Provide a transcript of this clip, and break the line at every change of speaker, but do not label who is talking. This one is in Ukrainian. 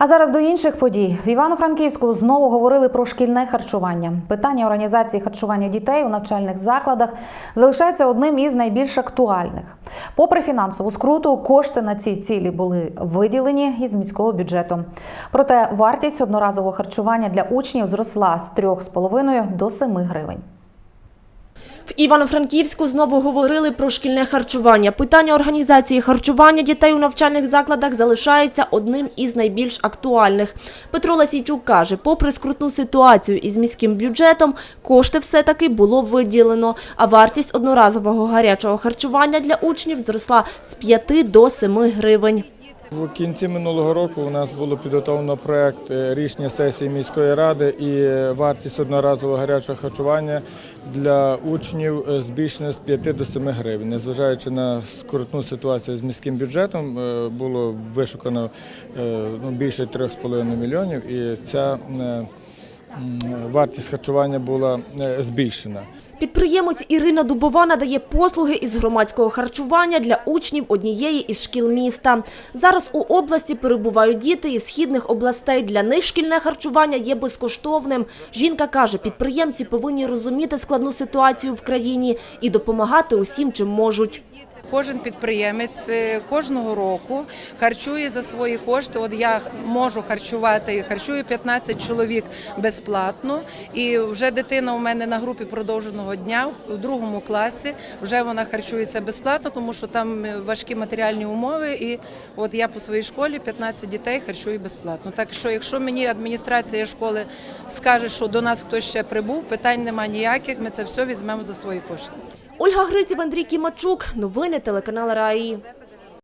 А зараз до інших подій в Івано-Франківську знову говорили про шкільне харчування. Питання організації харчування дітей у навчальних закладах залишається одним із найбільш актуальних. Попри фінансову скруту, кошти на ці цілі були виділені із міського бюджету. Проте вартість одноразового харчування для учнів зросла з 3,5 до 7 гривень.
Івано-Франківську знову говорили про шкільне харчування. Питання організації харчування дітей у навчальних закладах залишається одним із найбільш актуальних. Петро Ласійчук каже, попри скрутну ситуацію із міським бюджетом, кошти все-таки було виділено, а вартість одноразового гарячого харчування для учнів зросла з 5 до 7 гривень.
В кінці минулого року у нас було підготовлено проект е, рішення сесії міської ради і е, вартість одноразового гарячого харчування для учнів е, збільшена з 5 до 7 гривень. Незважаючи на скрутну ситуацію з міським бюджетом, було вишукано ну, більше 3,5 мільйонів, і ця вартість харчування була е, збільшена.
Підприємець Ірина Дубова надає послуги із громадського харчування для учнів однієї із шкіл міста. Зараз у області перебувають діти із східних областей. Для них шкільне харчування є безкоштовним. Жінка каже, підприємці повинні розуміти складну ситуацію в країні і допомагати усім, чим можуть.
Кожен підприємець е, кожного року харчує за свої кошти. От я можу харчувати, харчую 15 чоловік безплатно. І вже дитина у мене на групі продовженого дня у другому класі. Вже вона харчується безплатно, тому що там важкі матеріальні умови. І от я по своїй школі 15 дітей харчую безплатно. Так що, якщо мені адміністрація школи скаже, що до нас хтось ще прибув, питань немає ніяких. Ми це все візьмемо за свої кошти.
Ольга Гриців, Андрій Кімачук. Новини телеканалу Раї.